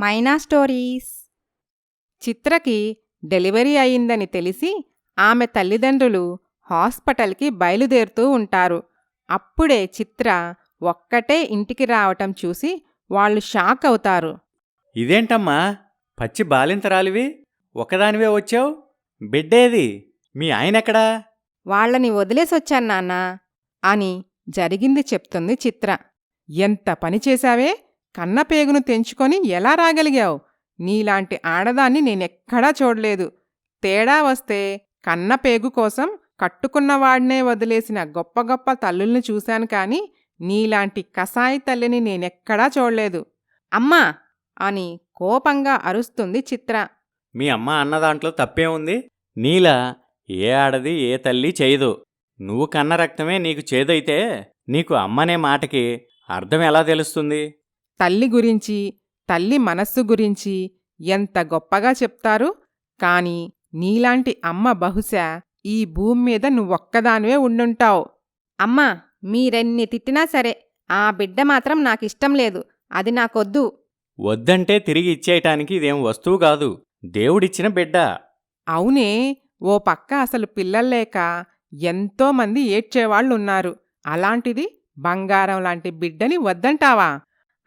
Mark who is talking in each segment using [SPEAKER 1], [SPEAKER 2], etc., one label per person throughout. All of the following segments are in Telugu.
[SPEAKER 1] మైనా స్టోరీస్.
[SPEAKER 2] చిత్రకి డెలివరీ అయిందని తెలిసి ఆమె తల్లిదండ్రులు హాస్పిటల్కి బయలుదేరుతూ ఉంటారు. అప్పుడే చిత్ర ఒక్కటే ఇంటికి రావటం చూసి వాళ్ళు షాక్ అవుతారు.
[SPEAKER 3] ఇదేంటమ్మా? పచ్చి బాలింతరాలివి? ఒకదానివే వచ్చావు? బిడ్డేది? మీ ఆయనెక్కడా?
[SPEAKER 2] వాళ్ళని వదిలేసొచ్చాను నాన్న అని జరిగింది చెప్తుంది చిత్ర. ఎంత పని చేశావే? కన్నపేగును తెంచుకొని ఎలా రాగలిగావు? నీలాంటి ఆడదాన్ని నేనెక్కడా చూడలేదు. తేడా వస్తే కన్నపేగు కోసం కట్టుకున్నవాడినే వదిలేసిన గొప్ప గొప్ప తల్లుల్ని చూశాను కాని నీలాంటి కసాయి తల్లిని నేనెక్కడా చూడలేదు. అమ్మా! అని కోపంగా అరుస్తుంది చిత్ర.
[SPEAKER 3] మీ అమ్మ అన్న దాంట్లో తప్పే ఉంది. నీలా ఏ ఆడది ఏ తల్లి చేయదు. నువ్వు కన్న రక్తమే నీకు చేదైతే నీకు అమ్మనే మాటకి అర్థం ఎలా తెలుస్తుంది?
[SPEAKER 2] తల్లి గురించి తల్లి మనస్సు గురించి ఎంత గొప్పగా చెప్తారు? కాని నీలాంటి అమ్మ బహుశా ఈ భూమి మీద నువ్వొక్కదానివే ఉండుంటావు.
[SPEAKER 1] అమ్మా మీరెన్ని తిట్టినా సరే ఆ బిడ్డ మాత్రం నాకిష్టం లేదు. అది నాకొద్దు.
[SPEAKER 3] వద్దంటే తిరిగి ఇచ్చేయటానికి ఇదేం వస్తువు కాదు. దేవుడిచ్చిన బిడ్డ.
[SPEAKER 2] అవునే ఓ పక్క అసలు పిల్లల్లేక ఎంతోమంది ఏడ్చేవాళ్ళున్నారు అలాంటిది బంగారం లాంటి బిడ్డని వద్దంటావా?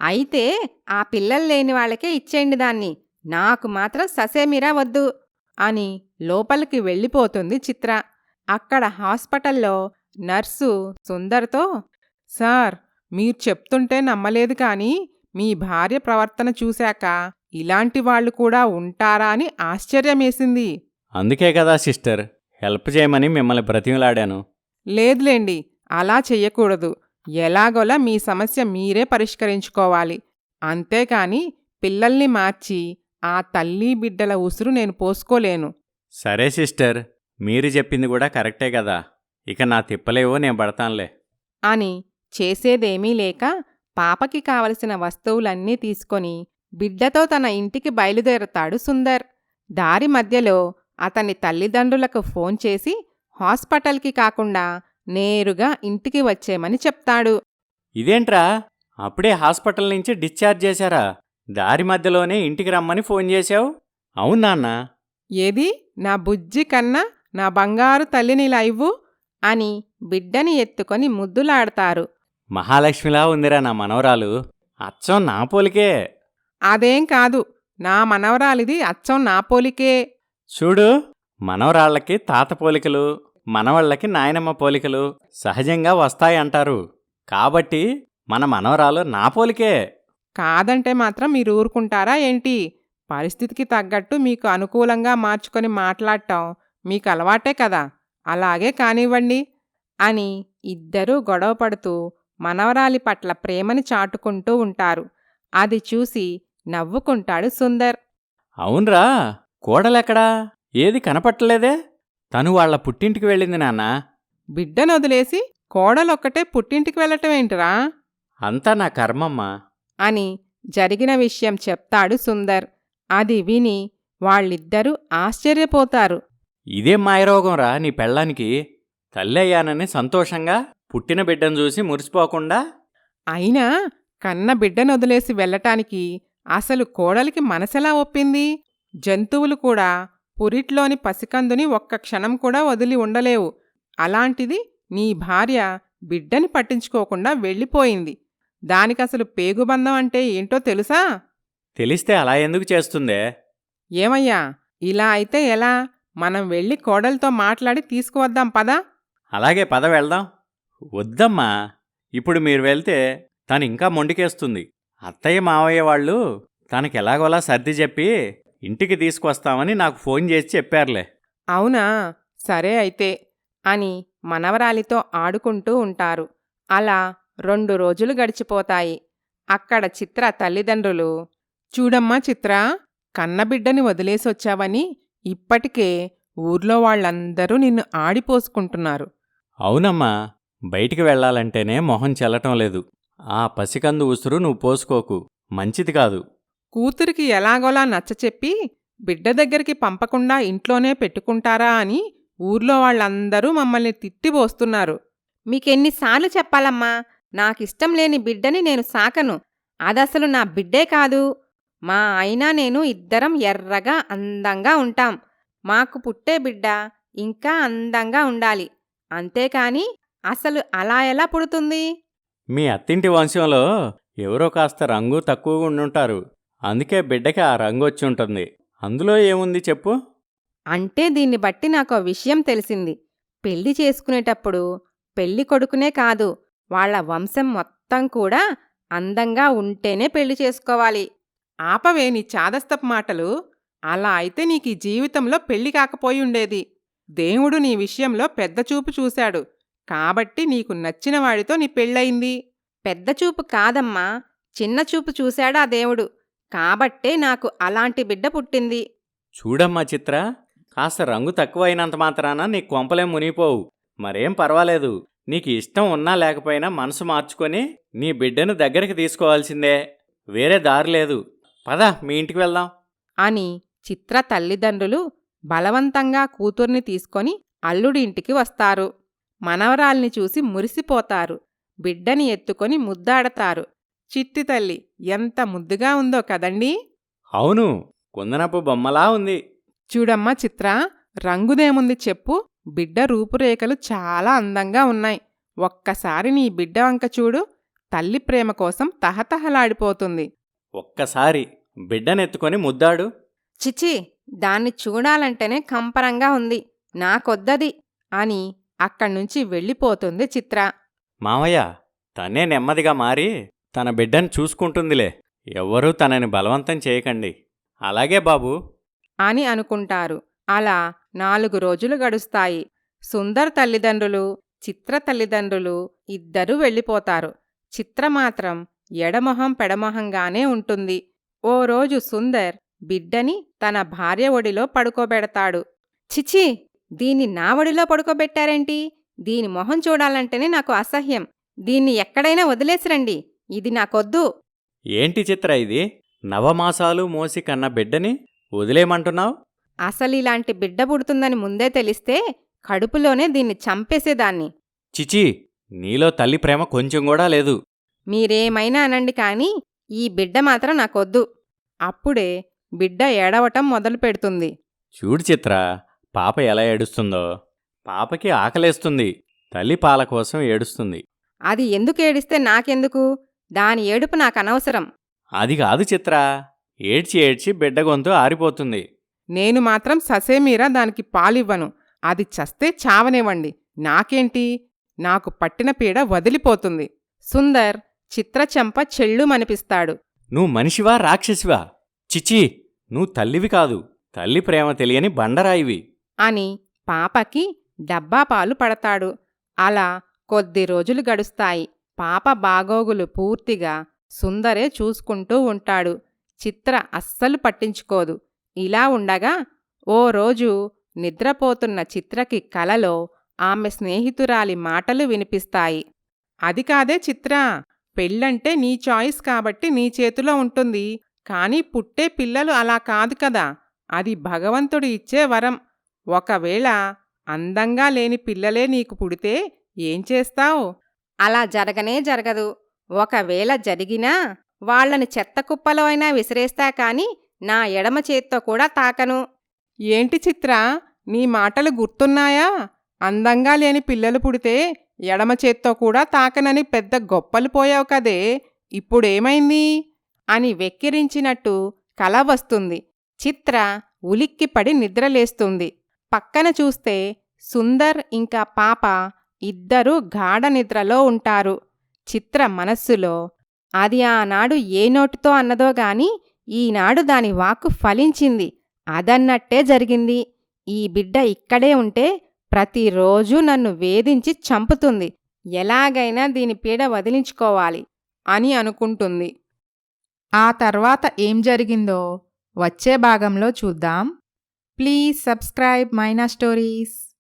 [SPEAKER 1] అయితే ఆ పిల్లలు లేని వాళ్ళకే ఇచ్చేయండి దాన్ని. నాకు మాత్రం ససేమిరా వద్దు
[SPEAKER 2] అని లోపలికి వెళ్ళిపోతుంది చిత్ర. అక్కడ హాస్పిటల్లో నర్సు సుందర్తో సార్ మీరు చెప్తుంటే నమ్మలేదు కాని మీ భార్య ప్రవర్తన చూశాక ఇలాంటి వాళ్ళు కూడా ఉంటారా అని ఆశ్చర్యమేసింది.
[SPEAKER 3] అందుకే కదా సిస్టర్ హెల్ప్ చేయమని మిమ్మల్ని బ్రతిమలాడాను.
[SPEAKER 2] లేదులేండి అలా చెయ్యకూడదు. ఎలాగోలా మీ సమస్య మీరే పరిష్కరించుకోవాలి. అంతేకాని పిల్లల్ని మార్చి ఆ తల్లి బిడ్డల ఉసురు నేను పోసుకోలేను.
[SPEAKER 3] సరే సిస్టర్ మీరు చెప్పింది కూడా కరెక్టే కదా. ఇక నా తిప్పలేవో నేను పడతానులే.
[SPEAKER 2] అని చేసేదేమీ లేక పాపకి కావలసిన వస్తువులన్నీ తీసుకొని బిడ్డతో తన ఇంటికి బయలుదేరతాడు సుందర్. దారి మధ్యలో అతని తల్లిదండ్రులకు ఫోన్ చేసి హాస్పిటల్కి కాకుండా నేరుగా ఇంటికి వచ్చేమని చెప్తాడు.
[SPEAKER 3] ఇదేంట్రా? అప్పుడే హాస్పిటల్ నుంచి డిశ్చార్జ్ చేశారా? దారి మధ్యలోనే ఇంటికి రమ్మని ఫోన్ చేశావు? అవును నాన్న.
[SPEAKER 2] ఏది? నా బుజ్జి కన్నా నా బంగారు తల్లిని ఇలా ఇవ్వు అని బిడ్డని ఎత్తుకొని ముద్దులాడతారు.
[SPEAKER 3] మహాలక్ష్మిలా ఉందిరా నా మనవరాలు. అచ్చం నా పోలికే.
[SPEAKER 2] అదేం కాదు. నా మనవరాలిది అచ్చం నా పోలికే.
[SPEAKER 3] చూడు మనవరాళ్ళకి తాత పోలికలు. మనవళ్ళకి నాయనమ్మ పోలికలు సహజంగా వస్తాయంటారు. కాబట్టి మన మనవరాలు నా పోలికే.
[SPEAKER 2] కాదంటే మాత్రం మీరు ఊరుకుంటారా ఏంటి? పరిస్థితికి తగ్గట్టు మీకు అనుకూలంగా మార్చుకొని మాట్లాడటం మీకు అలవాటే కదా. అలాగే కానివ్వండి అని ఇద్దరూ గొడవపడుతూ మనవరాలి పట్ల ప్రేమని చాటుకుంటూ ఉంటారు. అది చూసి నవ్వుకుంటాడు సుందర్.
[SPEAKER 3] అవునరా కోడలెక్కడా? ఏది కనపట్టలేదే? తను వాళ్ళ పుట్టింటికి వెళ్ళింది నాన్న.
[SPEAKER 2] బిడ్డను వదిలేసి కోడలొక్కటే పుట్టింటికి వెళ్ళటం ఏంటిరా?
[SPEAKER 3] అంతా నా కర్మమ్మా.
[SPEAKER 2] అని జరిగిన విషయం చెప్తాడు సుందర్. అది విని వాళ్ళిద్దరూ ఆశ్చర్యపోతారు.
[SPEAKER 3] ఇదేం మాయరోగంరా నీ పెళ్ళానికి? తల్లి అయ్యానని సంతోషంగా పుట్టిన బిడ్డను చూసి మురిసిపోకుండా?
[SPEAKER 2] అయినా కన్న బిడ్డను వదిలేసి వెళ్ళటానికి అసలు కోడలికి మనసెలా ఒప్పింది? జంతువులు కూడా పురిట్లోని పసికందుని ఒక్క క్షణం కూడా వదిలి ఉండలేవు. అలాంటిది నీ భార్య బిడ్డని పట్టించుకోకుండా వెళ్ళిపోయింది. దానికసలు పేగుబంధం అంటే ఏంటో తెలుసా?
[SPEAKER 3] తెలిస్తే అలా ఎందుకు చేస్తుందే?
[SPEAKER 2] ఏమయ్యా ఇలా అయితే ఎలా? మనం వెళ్ళి కోడలతో మాట్లాడి తీసుకువద్దాం పదా.
[SPEAKER 3] అలాగే పద వెళ్దాం. వద్దమ్మా ఇప్పుడు మీరు వెళ్తే తను ఇంకా మొండికేస్తుంది. అత్తయ్య మావయ్య వాళ్ళు తనకెలాగోలా సర్ది చెప్పి ఇంటికి తీసుకొస్తామని నాకు ఫోన్ చేసి చెప్పారులే.
[SPEAKER 2] అవునా? సరే అయితే అని మనవరాలితో ఆడుకుంటూ ఉంటారు. అలా రెండు రోజులు గడిచిపోతాయి. అక్కడ చిత్ర తల్లిదండ్రులు చూడమ్మా చిత్ర కన్నబిడ్డని వదిలేసొచ్చావని ఇప్పటికే ఊర్లో వాళ్ళందరూ నిన్ను ఆడిపోసుకుంటున్నారు.
[SPEAKER 3] అవునమ్మా బయటికి వెళ్ళాలంటేనే మొహం చెల్లటం లేదు. ఆ పసికందు ఉసురు నువ్వు పోసుకోకు. మంచిది కాదు.
[SPEAKER 2] కూతురికి ఎలాగోలా నచ్చచెప్పి బిడ్డ దగ్గరికి పంపకుండా ఇంట్లోనే పెట్టుకుంటారా అని ఊర్లో వాళ్ళందరూ మమ్మల్ని తిట్టిపోస్తున్నారు
[SPEAKER 1] మీకెన్నిసార్లు చెప్పాలమ్మా? నాకిష్టం లేని బిడ్డని నేను సాకను. అదసలు నా బిడ్డే కాదు.
[SPEAKER 2] మా అయినా నేను ఇద్దరం ఎర్రగా అందంగా ఉంటాం. మాకు పుట్టే బిడ్డ ఇంకా అందంగా ఉండాలి. అంతేకాని అసలు అలా ఎలా పుడుతుంది?
[SPEAKER 3] మీ అత్తింటి వంశంలో ఎవరో కాస్త రంగు తక్కువగా ఉండుంటారు. అందుకే బిడ్డకి ఆ రంగు వచ్చి ఉంటుంది. అందులో ఏముంది చెప్పు?
[SPEAKER 2] అంటే దీన్ని బట్టి నాకు విషయం తెలిసింది. పెళ్ళి చేసుకునేటప్పుడు పెళ్ళి కొడుకునే కాదు వాళ్ళ వంశం మొత్తం కూడా అందంగా ఉంటేనే పెళ్ళి చేసుకోవాలి.
[SPEAKER 4] ఆపవే నీ చాదస్తపు మాటలు. అలా అయితే నీకు ఈ జీవితంలో పెళ్ళి కాకపోయి ఉండేది. దేవుడు నీ విషయంలో పెద్ద చూపు చూశాడు. కాబట్టి నీకు నచ్చిన వాడితో నీ పెళ్ళయింది.
[SPEAKER 2] పెద్ద చూపు కాదమ్మా. చిన్న చూపు చూశాడా దేవుడు. కాబట్టే నాకు అలాంటి బిడ్డ పుట్టింది.
[SPEAKER 3] చూడమ్మా చిత్ర కాస్త రంగు తక్కువైనంత మాత్రాన నీ కొంపలేం మునిగిపోవు. మరేం పర్వాలేదు. నీకు ఇష్టం ఉన్నా లేకపోయినా మనసు మార్చుకొని నీ బిడ్డను దగ్గరికి తీసుకోవాల్సిందే. వేరే దారి లేదు. పద మీ ఇంటికి వెళ్దాం.
[SPEAKER 2] అని చిత్ర తల్లిదండ్రులు బలవంతంగా కూతుర్ని తీసుకొని అల్లుడి ఇంటికి వస్తారు. మనవరాల్ని చూసి మురిసిపోతారు. బిడ్డని ఎత్తుకొని ముద్దాడతారు.
[SPEAKER 4] చిట్టి తల్లి ఎంత ముద్దుగా ఉందో కదండీ?
[SPEAKER 3] అవును కుందనపు బొమ్మలా ఉంది.
[SPEAKER 4] చూడమ్మా చిత్ర రంగుదేముంది చెప్పు. బిడ్డ రూపురేఖలు చాలా అందంగా ఉన్నాయి. ఒక్కసారి నీ బిడ్డ వంక చూడు. తల్లి ప్రేమ కోసం తహతహలాడిపోతుంది.
[SPEAKER 3] ఒక్కసారి బిడ్డనెత్తుకొని ముద్దాడు.
[SPEAKER 2] చిచి దాన్ని చూడాలంటేనే కంపరంగా ఉంది. నాకొద్దది అని అక్కడ్నుంచి వెళ్ళిపోతుంది చిత్ర.
[SPEAKER 3] మావయ్య తనే నెమ్మదిగా మారి తన బిడ్డను చూసుకుంటుందిలే. ఎవ్వరూ తనని బలవంతం చేయకండి. అలాగే బాబు.
[SPEAKER 2] అని అనుకుంటారు. అలా నాలుగు రోజులు గడుస్తాయి. సుందర్ తల్లిదండ్రులు చిత్ర తల్లిదండ్రులు ఇద్దరూ వెళ్ళిపోతారు. చిత్ర మాత్రం ఎడమొహం పెడమొహంగానే ఉంటుంది. ఓ రోజు సుందర్ బిడ్డని తన భార్య ఒడిలో పడుకోబెడతాడు. చిచి దీన్ని నా ఒడిలో పడుకోబెట్టారేంటి? దీని మొహం చూడాలంటేనే నాకు అసహ్యం. దీన్ని ఎక్కడైనా వదిలేసిరండి. ఇది నాకొద్దు.
[SPEAKER 3] ఏంటి చిత్ర ఇది? నవమాసాలు మోసి కన్న బిడ్డని వదిలేయమంటున్నావు?
[SPEAKER 2] అసలిలాంటి బిడ్డ పుడుతుందని ముందే తెలిస్తే కడుపులోనే దీన్ని చంపేసేదాన్ని.
[SPEAKER 3] చిచి నీలో తల్లి ప్రేమ కొంచెం కూడా లేదు.
[SPEAKER 2] మీరేమైనా అనండి కాని ఈ బిడ్డ మాత్రం నాకొద్దు. అప్పుడే బిడ్డ ఏడవటం మొదలు పెడుతుంది.
[SPEAKER 3] చూడు చిత్ర పాప ఎలా ఏడుస్తుందో. పాపకి ఆకలేస్తుంది. తల్లి పాల కోసం ఏడుస్తుంది.
[SPEAKER 2] అది ఎందుకు ఏడిస్తే నాకెందుకు? దాని ఏడుపు నాకు అనవసరం.
[SPEAKER 3] అది కాదు చిత్ర. ఏడ్చి ఏడ్చి బిడ్డ గొంతు ఆరిపోతుంది.
[SPEAKER 4] నేను మాత్రం ససేమీరా దానికి పాలివ్వను. అది చస్తే చావనివ్వండి. నాకేంటి? నాకు పట్టిన పీడ వదిలిపోతుంది.
[SPEAKER 2] సుందర్ చిత్రచెంప చెళ్ళుమనిపిస్తాడు.
[SPEAKER 3] నువ్వు మనిషివా రాక్షసివా? చిచి నువ్వు తల్లివి కాదు. తల్లి ప్రేమ తెలియని బండరాయివి.
[SPEAKER 2] అని పాపకి డబ్బా పాలు పడతాడు. అలా కొద్ది రోజులు గడుస్తాయి. పాప బాగోగులు పూర్తిగా సుందరే చూసుకుంటూ ఉంటాడు. చిత్ర అస్సలు పట్టించుకోదు. ఇలా ఉండగా ఓ రోజు నిద్రపోతున్న చిత్రకి కలలో ఆమె స్నేహితురాలి మాటలు వినిపిస్తాయి.
[SPEAKER 4] అది కాదే చిత్ర పెళ్ళంటే నీ చాయిస్ కాబట్టి నీ చేతిలో ఉంటుంది. కానీ పుట్టే పిల్లలు అలా కాదు కదా. అది భగవంతుడు ఇచ్చే వరం. ఒకవేళ అందంగా లేని పిల్లలే నీకు పుడితే ఏం చేస్తావు?
[SPEAKER 2] అలా జరగనే జరగదు. ఒకవేళ జరిగినా వాళ్ళని చెత్త కుప్పలో అయినా విసిరేస్తా కాని నా ఎడమ చేత్తో కూడా తాకను.
[SPEAKER 4] ఏంటి చిత్ర? నీ మాటలు గుర్తున్నాయా? అందంగా లేని పిల్లలు పుడితే ఎడమ చేత్తో కూడా తాకనని పెద్ద గొప్పలు పోయావు కదే. ఇప్పుడేమైంది?
[SPEAKER 2] అని వెక్కిరించినట్టు కల వస్తుంది. చిత్ర ఉలిక్కిపడి నిద్రలేస్తుంది. పక్కన చూస్తే సుందర్ ఇంకా పాప ఇద్దరూ గాఢనిద్రలో ఉంటారు. చిత్ర మనస్సులో అది ఆనాడు ఏ నోటితో అన్నదో గాని ఈనాడు దాని వాక్కు ఫలించింది. అదన్నట్టే జరిగింది. ఈ బిడ్డ ఇక్కడే ఉంటే ప్రతిరోజూ నన్ను వేధించి చంపుతుంది. ఎలాగైనా దీని పీడ వదిలించుకోవాలి
[SPEAKER 4] అని అనుకుంటుంది. ఆ తర్వాత ఏం జరిగిందో వచ్చే భాగంలో చూద్దాం. Please subscribe Maina stories.